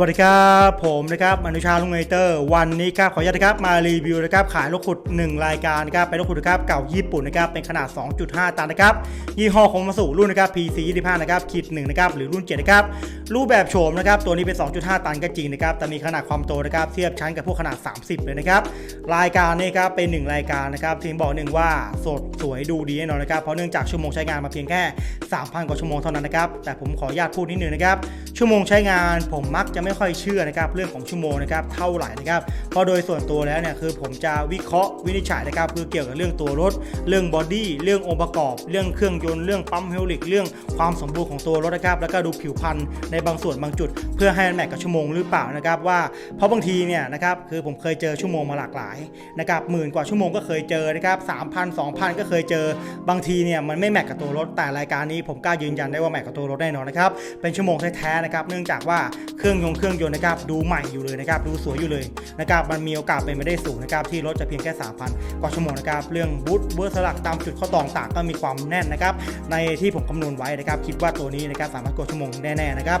วัสดีครับ ผมนะครับอนุชาลุงเอเตอร์ วันนี้ครับขออนุญาตครับมารีวิวนะครับขายรถขุด 1 รายการนะครับเป็นรถขุดนะครับเก่าญี่ปุ่นนะครับเป็นขนาด 2.5 ตันนะครับยี่ห้อของมาสุรุ่นนะครับ PC 25นะครับขีด1นะครับหรือรุ่น7นะครับรูปแบบโฉมนะครับตัวนี้เป็น 2.5 ตันก็จริงนะครับแต่มีขนาดความโตนะครับเทียบชั้นกับพวกขนาด 30 เลยนะครับรายการนี้ครับเป็น 1 รายการนะครับทีมบอกหนึ่งว่าสดสวยดูดีแน่นอนนะครับเพราะเนื่องจากชั่วโมงใช้งานมาเพียงแค่ 3,000 กว่าชั่วโมงเท่านั้นนะครับแต่ผมขออนุญาตพูดนิดนึงนะครับชั่วโมงใช้งานผมมักจะไม่ค่อยเชื่อนะครับเรื่องของชั่วโมงนะครับเท่าไหร่นะครับเพราะโดยส่วนตัวแล้วเนี่ยคือผมจะวิเคราะห์วินิจฉัยนะครับคือเกี่ยวกับเรื่องตัวรถ เรื่องบอดี้เรื่ององค์ประกอบ เรื่องเครื่องยนต์เรื่องปั๊มเฮลิกเรื่องความสมบูรณ์ของตัวรถนะครับแล้วก็ดูผิวพรรณในบางส่วนบางจุด เพื่อให้มันแมทกับชั่วโมงหรือเปล่านะครับว่าเพราะบางทีเนี่ยนะครับคือผมเคยเจอชั่วโมงมาหลากหลายนะครับหมื่นกว่าชั่วโมงก็เคยเจอนะครับสามพันสองพันก็เคยเจอบางทีเนี่ยมันไม่แมทกับตัวรถแต่รายการนี้ผมกล้ายืนยันได้ว่าแมทกับตัวรถแน่นอนนะครับเป็นชั่วโมงแท้ๆนะครับเนื่องจากว่าเครื่องยนต์เครื่องยนต์นะครับดูใหม่อยู่เลยนะครับดูสวยอยู่เลยนะครับมันมีโอกาสเป็นไปได้สูงนะครับที่รถจะเพียงแค่ 3,000 กว่าชั่วโมงนะครับเรื่องบูทเบอร์สลักตามจุดข้อต่อต่างก็มีความแน่นนะครับในที่ผมคำนวณไว้นะครับคิดว่าตัวนี้นะครับสามารถกดชั่วโมงแน่ๆนะครับ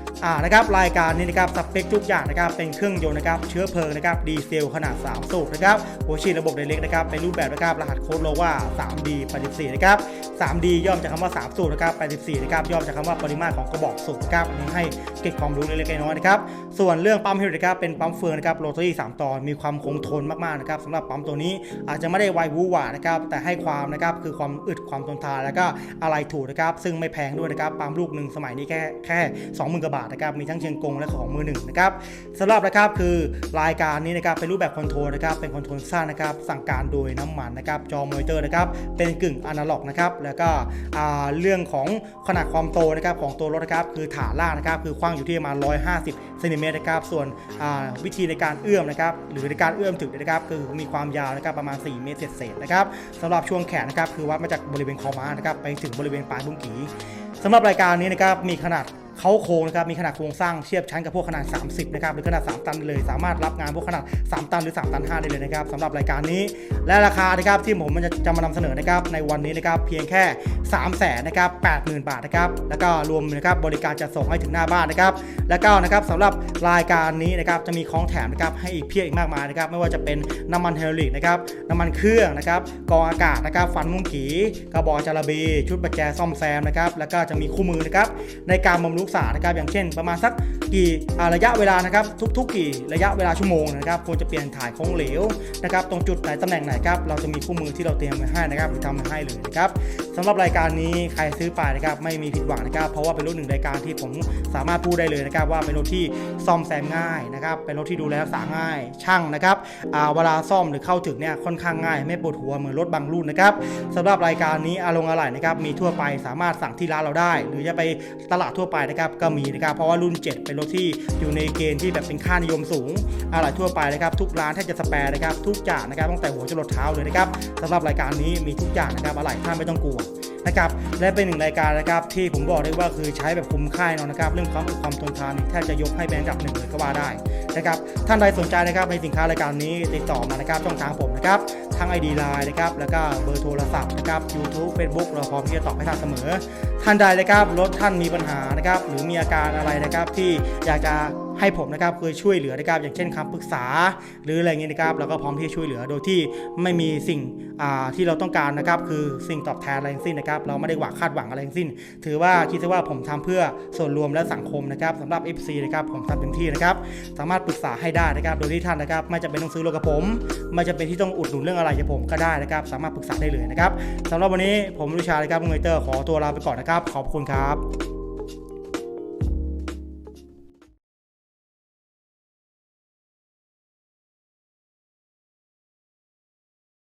อ่านะครับรายการนี้นะครับสเปคทุกอย่างนะครับเป็นเครื่องยนต์นะครับเชื้อเพลิงนะครับดีเซลขนาด 3 สูบนะครับหัวฉีดระบบไดเรกนะครับเป็นรูปแบบนะครับรหัสโค้ดโลว่า 3D 84นะครับ 3D ย่อมจากคำว่า 3 สูบนะครับ84นะครับย่อมจากคำว่าปริมาตรของกระบอกสูบนะครับอันนี้ให้เก็บความรู้เล็กๆน้อยๆนะครับส่วนเรื่องปั๊มเฮลินะครับเป็นปั๊มเฟืองนะครับโรตารี่3ตอนมีความคงทนมากๆนะครับสำหรับปั๊มตัวนี้อาจจะไม่ได้ไววูหวานะครับแต่ให้ความนะครับคือความอึดความทนทานแล้วก็อะไรถูกนะครับซึ่งไม่แพงด้วยนะครับปั๊มลูกหนึ่งสมัยนี้แค่แค่20,000กว่าบาทนะครับมีทั้งเชียงกงและของมือหนึ่งนะครับสำหรับนะครับคือรายการนี้นะครับเป็นรูปแบบคอนโทรลนะครับเป็นคอนโทรลสั้นนะครับสั่งการโดยน้ำมันนะครับจอมอนิเตอร์นะครับเป็นกึ่งอนาล็อกนะครับแล้วก็เรื่องของขนาดความโตนะครับของตัวรถนะครับคือฐานล่างนะครับคือกว้างอยู่ที่ประมาณ 150เซนติเมตรนะครับส่วนวิธีในการเอื้อมนะครับหรือในการเอื้อมถึงนะครับคือมีความยาวนะครับประมาณ 4 เมตรเศษนะครับสำหรับช่วงแขนนะครับคือวัดมาจากบริเวณคอม้านะครับไปถึงบริเวณปลายบุ้งกีสำหรับรายการนี้นะครับมีขนาด เขาโครงนะครับมีขนาดโครงสร้างเทียบชั้นกับพวกขนาด 30 นะครับหรือขนาด 3 ตันเลย สามารถรับงานพวกขนาด 3 ตันหรือ 3 ตัน 5 ได้เลยนะครับสำหรับรายการนี้และราคานะครับที่ผมมันจะจะมานำเสนอนะครับในวันนี้นะครับเพียงแค่ 3 0 0แสนนะครับ80,000 บาทนะครับแล้วก็รวมนะครับบริการจัดส่งให้ถึงหน้าบ้านนะครับแล้วก็นะครับสำหรับรายการนี้นะครับจะมีของแถมนะครับให้อีกเพียบอีกมากมายนะครับไม่ว่าจะเป็นน้ำมันเฮลลิกนะครับน้ำมันเครื่องนะครับกองอากาศนะครับฟันมุ้งกีกระบอกจาระบีชุดบัจแจซ่อมแซมนะครับแล้วก็จะมีคู่มือนะครับในการบำรุงษานะครับอย่างเช่น ประมาณสักกี่ระยะเวลานะครับทุก ๆ กี่ระยะเวลาชั่วโมงนะครับควรจะเปลี่ยนถ่ายของเหลวนะครับตรงจุดไหนตำแหน่งไหนครับเราจะมีคู่มือที่เราเตรียมไว้ให้นะครับหรือทำมาให้เลยนะครับสำหรับรายการนี้ใครซื้อไปนะครับไม่มีผิดหวังนะครับเพราะว่าเป็นรถหนึ่งรายการที่ผมสามารถพูดได้เลยนะครับว่าเป็นรถที่ซ่อมแซมง่ายนะครับเป็นรถที่ดูแลรักษาง่ายช่างนะครับเวลาซ่อมหรือเข้าถึงเนี่ยค่อนข้างง่าย ไม่ปวดหัวเหมือนรถบางรุ่นนะครับสำหรับรายการนี้อารมณ์อะไหล่นะครับมีทั่วไปสามารถสั่งที่ร้านเราได้ หรือจะไปตลาดทั่วไปนะครับก็มีนะครับเพราะว่ารุ่น 7 เป็นรถที่อยู่ในเกณฑ์ที่แบบเป็นค่านิยมสูงอะไรทั่วไปนะครับทุกร้านแทบจะสแปร์นะครับทุกอย่างนะครับตั้งแต่หัวจรดเท้าเลยนะครับสำหรับรายการนี้มีทุกอย่างนะครับอะไรท่านไม่ต้องกลัวนะครับและเป็นหนึ่งรายการนะครับที่ผมบอกได้ว่าคือใช้แบบคุ้มค่าแน่นอนนะครับเรื่องความอดความทนทานแทบจะยกให้แบรนด์ดับหนึ่งเลยก็ว่าได้ นะครับท่านใดสนใจนะครับในสินค้ารายการนี้ติดต่อมานะครับช่องทางผมนะครับทั้ง ID Line นะครับแล้วก็เบอร์โทรศัพท์นะครับ YouTube Facebook เราพร้อมที่จะตอบให้ท่านเสมอ ท่านใดนะครับรถท่านมีปัญหานะครับหรือมีอาการอะไรนะครับที่อยากจะ ให้ผมนะครับคือช่วยเหลือนะครับอย่างเช่นคำปรึกษา หรืออะไรเงี้ยนะครับเราก็พร้อมที่จะช่วยเหลือโดยที่ไม่มีสิ่งอ่าที่เราต้องการนะครับคือสิ่งตอบแทนอะไรทั้งสิ้นนะครับเราไม่ได้หวังคาดหวังอะไรทั้งสิ้น ถือว่าคิดซะว่าผมทำเพื่อส่วนรวมและสังคมนะครับสำหรับ FC นะครับผมทำเต็มที่นะครับสามารถปรึกษาให้ได้นะครับโดยที่ท่านนะครับไม่จำเป็นต้องซื้อรถกับผม ไม่จำเป็นที่ต้องอุดหนุนเรื่องอะไรจากผมก็ได้นะครับ สามารถปรึกษาได้เลยนะครับสำหรับวันนี้ผมวิชาเลยครับมุงเตอร์ขอตัวลาไปก่อนนะครับ ขอบคุณครับ